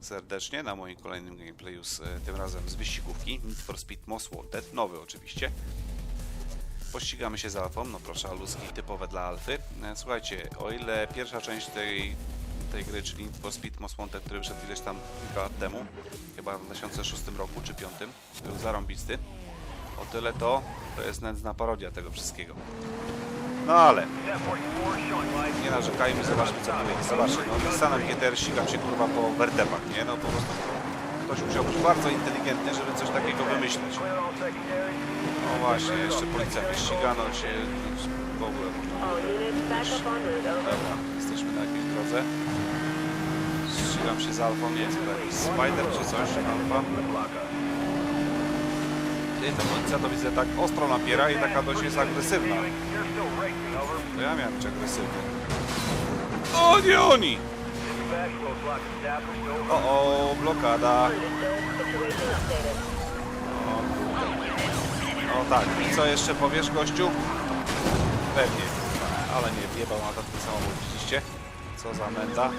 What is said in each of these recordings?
serdecznie na moim kolejnym gameplayu, z, e, tym razem z wyścigówki Need for Speed Most Wanted, nowy oczywiście. Pościgamy się z Alfą, no proszę, aluski typowe dla Alfy. E, Słuchajcie, o ile pierwsza część tej, tej gry, czyli Need for Speed Most Wanted, który wyszedł ileś tam kilka lat temu, chyba w 2006 roku czy 2005, był zarąbisty, o tyle to, to jest nędzna parodia tego wszystkiego. No ale, nie narzekajmy, zobaczmy co jest. Zobaczcie, no Nissanem GTR ścigam się kurwa po wertepach, nie? No po prostu ktoś musiał być bardzo inteligentny, żeby coś takiego wymyślić. No właśnie, jeszcze policja wyściga, no się w ogóle można. Dobra, jesteśmy na jakiejś drodze. Ścigam się z Alfą, nie wiem, to jakiś Spider czy coś, Alfa. Ta policja to widzę tak ostro napiera i taka dość jest agresywna. To ja miałem być agresywny. O, nie oni! O, o, blokada. O. O tak, i co jeszcze powiesz, gościu? Pewnie. Ale nie wjebał na ten samochód, widzieliście? Co za menda.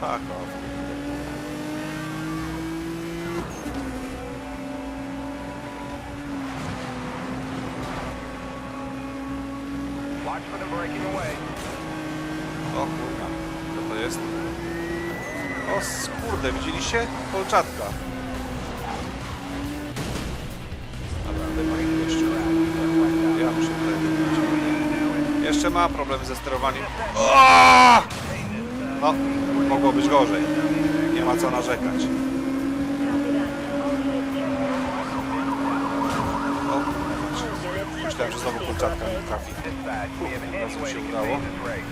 Tak, o. O kurwa, co to jest? O skurde, widzieliście? Kolczatka. Dobra, dymaj gościu. Ja muszę tutaj. Jeszcze ma problem ze sterowaniem. O! No, mogło być gorzej. Nie ma co narzekać. O, myślałem, że znowu kolczatka nie trafi. Razem się udało. main this race.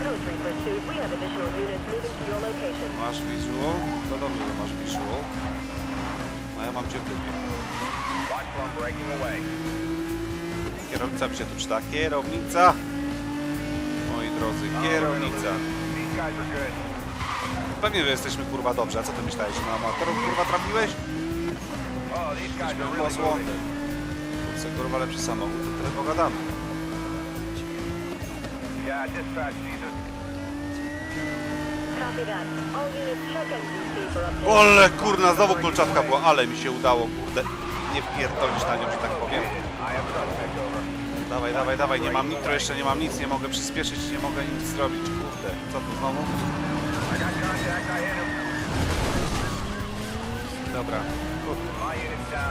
Code 3 pursuit. We have additional units moving to your location. Masz visual? To dobrze, że masz visual. No ja mam cię w dupie. Kierownica mi się tu przyda. Kierownica! Moi drodzy, kierownica. Pewnie, że jesteśmy kurwa dobrze. A co ty myślałeś, na amatorów kurwa trafiłeś? Jesteśmy are Kurczę, kurwa lepszy samochód, to tyle pogadamy. Yeah, dispatch, these are... Copy that. All units check NCC for updates. Ole kurna, znowu kolczatka była, ale mi się udało, kurde. Nie wpierdolić na nią, że tak powiem. I have suspect over. Dawaj, dawaj, dawaj, nie mam nitro, jeszcze nie mam nic, nie mogę przyspieszyć, nie mogę nic zrobić, kurde. Co tu znowu? I got contact, I hit him. Dobra.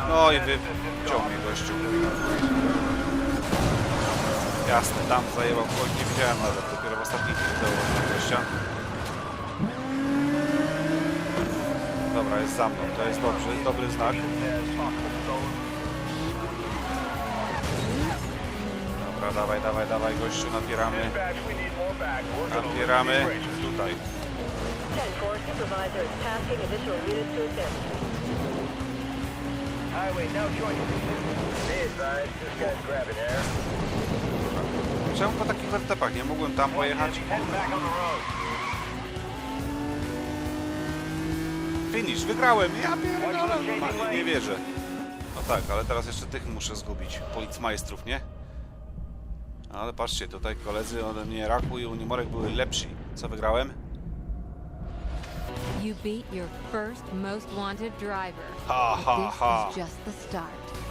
No i Bad wy... assistance ciął gone. mnie gościu. Jasne, tam zajebał, bo nie widziałem nawet, dopiero w ostatniej chwili gościa. Dobra, jest za mną, to jest dobrze, dobry znak. Dobra, dawaj, dawaj, dawaj gościu, napieramy, napieramy tutaj. 10-4 supervisor is tasking additional units to assist. Highway now joining. Be advised, this guy's grabbing air. Czemu po takich wertepach nie mogłem tam pojechać? Finish, wygrałem, ja pierdolę, normalnie, nie wierzę. No tak, ale teraz jeszcze tych muszę zgubić, policmajstrów, nie? Ale patrzcie, tutaj koledzy ode mnie Raku i Unimorek były lepsi. Co wygrałem? You beat your first most wanted driver. Ha, ha, This ha. is just the start.